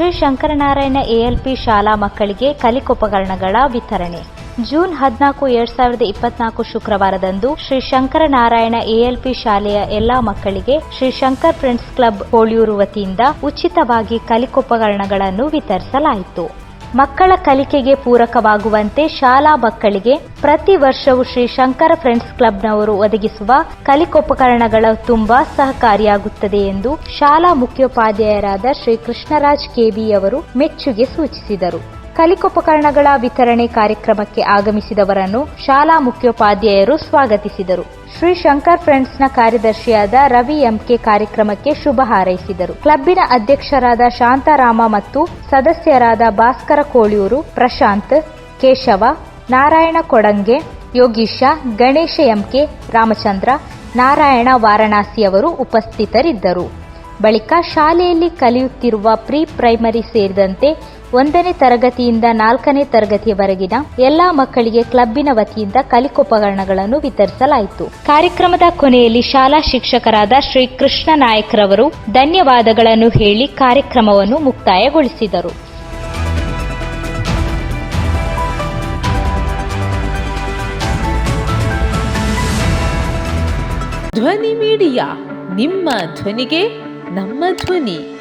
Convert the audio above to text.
ಶ್ರೀ ಶಂಕರನಾರಾಯಣ ಎಎಲ್ಪಿ ಶಾಲಾ ಮಕ್ಕಳಿಗೆ ಕಲಿಕೋಪಕರಣಗಳ ವಿತರಣೆ. ಜೂನ್ ಹದಿನಾಲ್ಕು, ಎರಡ್ ಸಾವಿರದ ಇಪ್ಪತ್ನಾಲ್ಕು ಶುಕ್ರವಾರದಂದು ಶ್ರೀ ಶಂಕರನಾರಾಯಣ ಎಎಲ್ಪಿ ಶಾಲೆಯ ಎಲ್ಲಾ ಮಕ್ಕಳಿಗೆ ಶ್ರೀ ಶಂಕರ್ ಫ್ರೆಂಡ್ಸ್ ಕ್ಲಬ್ ಹೋಳಿಯೂರು ವತಿಯಿಂದ ಉಚಿತವಾಗಿ ಕಲಿಕೋಪಕರಣಗಳನ್ನು ವಿತರಿಸಲಾಯಿತು. ಮಕ್ಕಳ ಕಲಿಕೆಗೆ ಪೂರಕವಾಗುವಂತೆ ಶಾಲಾ ಮಕ್ಕಳಿಗೆ ಪ್ರತಿ ವರ್ಷವೂ ಶ್ರೀ ಶಂಕರ ಫ್ರೆಂಡ್ಸ್ ಕ್ಲಬ್ನವರು ಒದಗಿಸುವ ಕಲಿಕೋಪಕರಣಗಳ ತುಂಬಾ ಸಹಕಾರಿಯಾಗುತ್ತದೆ ಎಂದು ಶಾಲಾ ಮುಖ್ಯೋಪಾಧ್ಯಾಯರಾದ ಶ್ರೀ ಕೃಷ್ಣರಾಜ್ ಕೆಬಿ ಅವರು ಮೆಚ್ಚುಗೆ ಸೂಚಿಸಿದರು. ಕಲಿಕೋಪಕರಣಗಳ ವಿತರಣೆ ಕಾರ್ಯಕ್ರಮಕ್ಕೆ ಆಗಮಿಸಿದವರನ್ನು ಶಾಲಾ ಮುಖ್ಯೋಪಾಧ್ಯಾಯರು ಸ್ವಾಗತಿಸಿದರು. ಶ್ರೀ ಶಂಕರ್ ಫ್ರೆಂಡ್ಸ್ನ ಕಾರ್ಯದರ್ಶಿಯಾದ ರವಿ ಎಂಕೆ ಕಾರ್ಯಕ್ರಮಕ್ಕೆ ಶುಭ ಹಾರೈಸಿದರು. ಕ್ಲಬ್ಬಿನ ಅಧ್ಯಕ್ಷರಾದ ಶಾಂತಾರಾಮ ಮತ್ತು ಸದಸ್ಯರಾದ ಭಾಸ್ಕರ ಕೋಳಿಯೂರು, ಪ್ರಶಾಂತ್, ಕೇಶವ, ನಾರಾಯಣ ಕೊಡಂಗೆ, ಯೋಗೀಶ, ಗಣೇಶ ಎಂಕೆ, ರಾಮಚಂದ್ರ, ನಾರಾಯಣ ವಾರಣಾಸಿಯವರು ಉಪಸ್ಥಿತರಿದ್ದರು. ಬಳಿಕ ಶಾಲೆಯಲ್ಲಿ ಕಲಿಯುತ್ತಿರುವ ಪ್ರಿ ಪ್ರೈಮರಿ ಸೇರಿದಂತೆ ಒಂದನೇ ತರಗತಿಯಿಂದ ನಾಲ್ಕನೇ ತರಗತಿಯವರೆಗಿನ ಎಲ್ಲಾ ಮಕ್ಕಳಿಗೆ ಕ್ಲಬ್ಬಿನ ವತಿಯಿಂದ ಕಲಿಕೋಪಕರಣಗಳನ್ನು ವಿತರಿಸಲಾಯಿತು. ಕಾರ್ಯಕ್ರಮದ ಕೊನೆಯಲ್ಲಿ ಶಾಲಾ ಶಿಕ್ಷಕರಾದ ಶ್ರೀ ಕೃಷ್ಣ ನಾಯಕ್ರವರು ಧನ್ಯವಾದಗಳನ್ನು ಹೇಳಿ ಕಾರ್ಯಕ್ರಮವನ್ನು ಮುಕ್ತಾಯಗೊಳಿಸಿದರು. ಧ್ವನಿ ಮೀಡಿಯಾ ನಿಮ್ಮ ಧ್ವನಿಗೆ ನಮ್ಮ ಧ್ವನಿ.